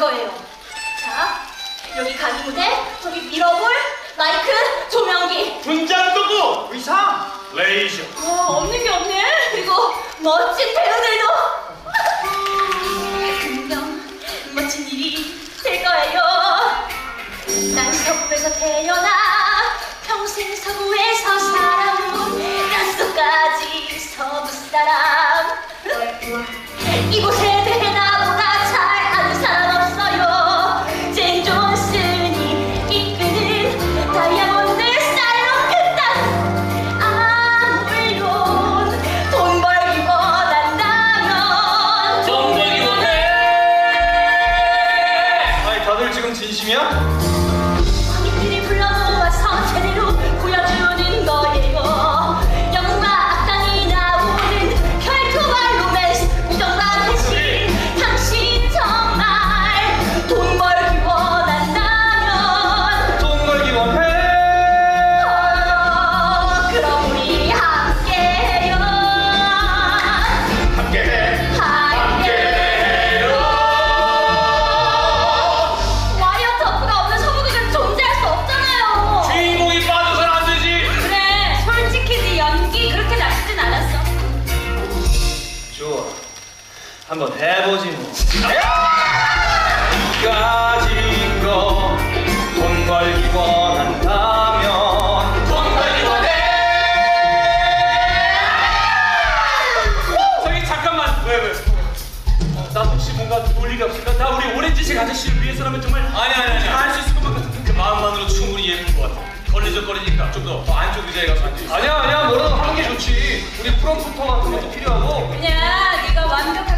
그거예요. 자, 여기 가기 무대, 저기 미러볼, 마이크, 조명기. 분장 도구, 의상, 레이저. 와, 없는 게 없네. 그리고 멋진 배우들도. 분명 멋진 일이 될 거예요. 난 서부에서 태어나 평생 서부에서 살아온 뼛속까지 서부 사람. 이곳에 지 한번 해보지 뭐. 가진 거돈 벌기 원한다면 돈 벌기 원해 저기 잠깐만 왜 왜? 어, 나 혹시 뭔가 놀 일이 없을까? 나 우리 오렌지색 아저씨를 위해서라면 정말 아니 아니 아니 할수 있을 것 같아 그 마음만으로 충분히 예쁜 것 같아 걸리적거리니까 좀 더 안쪽 의자에 가서 앉아 아니야 아니야 뭐라도 하는 게 좋지. 우리 프롬프터 같은 것도 필요하고. 그냥 네가 완벽